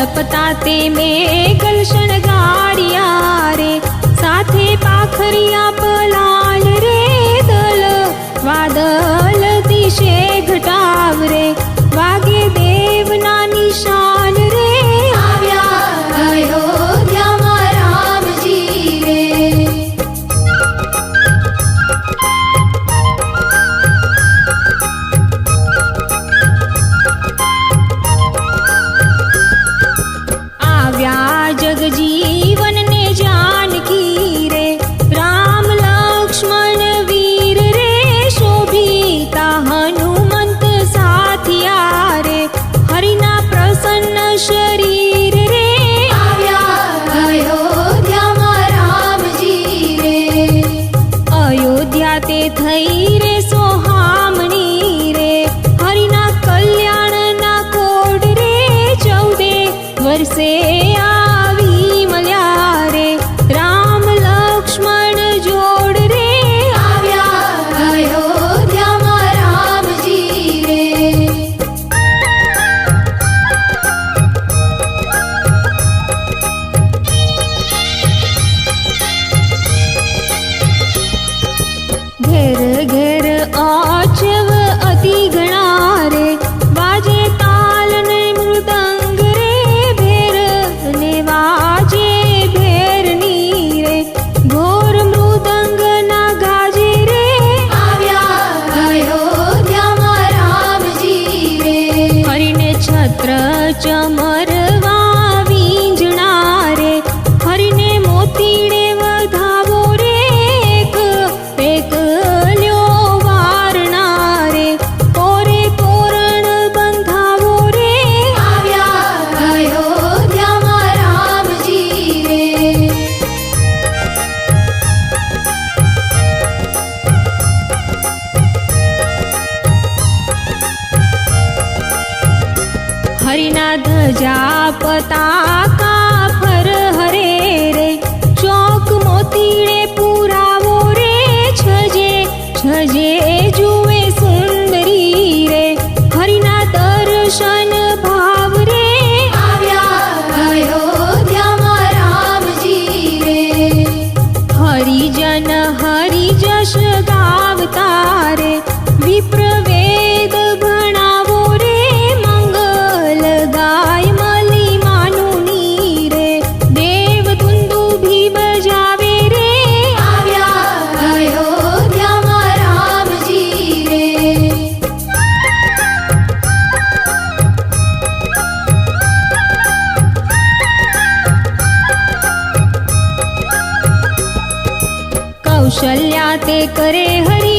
તપતા તે મેઘલ શણગાડિયા રે. સાથે પાખરિયા સાથે થઈ રે સોહામણી રે. હરિના કલ્યાણના કોડ રે ચૌદે વર્ષે આ घेर घेर आ હરિના ધજા પતાકા ફર હરે રે. ચોક મોતીડે પુરાવો રે છજે છજે જુ કન્યા તે કરે હરિ